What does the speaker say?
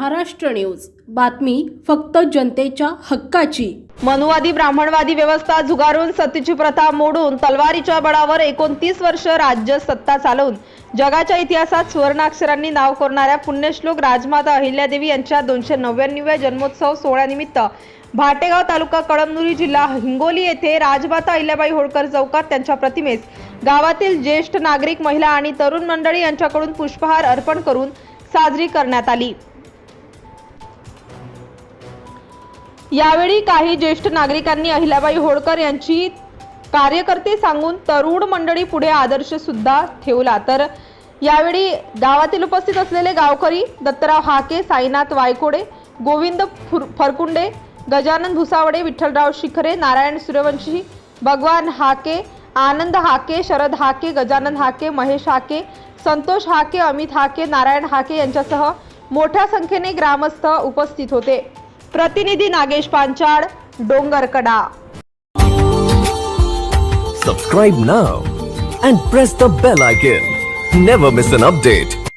Maharashtra news. बातमी फक्त जनतेच्या हक्काची. मनुवादी ब्राह्मणवादी व्यवस्था झुगारून सतीची प्रथा मोडून तलवारीच्या बळावर एकोणतीस वर्ष राज्य सत्ता चालवून जगाच्या इतिहासात सुवर्णाक्षरांनी नाव कोरणाऱ्या पुण्यश्लोक राजमाता अहिल्यादेवी यांच्या दोनशे नव्याण्णव्या जन्मोत्सव सोहळ्यानिमित्त भाटेगाव तालुका कळमनुरी जिल्हा हिंगोली येथे राजमाता अहिल्याबाई होळकर चौकात त्यांच्या प्रतिमेस गावातील ज्येष्ठ नागरिक महिला आणि तरुण मंडळी यांच्याकडून पुष्पहार अर्पण करून साजरी करण्यात आली. यावेळी काही ज्येष्ठ नागरिकांनी अहिल्याबाई होळकर यांची कार्यकर्ते सांगून तरुण मंडळी पुढे आदर्श सुद्धा ठेवला. तर यावेळी गावातील उपस्थित असलेले गावकरी दत्तराव हाके साईनाथ वायकोडे गोविंद फुर- फरकुंडे गजानन भुसावडे विठ्ठलराव शिखरे नारायण सूर्यवंशी भगवान हाके आनंद हाके शरद हाके गजानन हाके महेश हाके संतोष हाके अमित हाके नारायण हाके यांच्यासह मोठ्या संख्येने ग्रामस्थ उपस्थित होते. प्रतिनिधी Nagesh Panchal Dongarkada Subscribe now and press the bell icon. Never miss an update.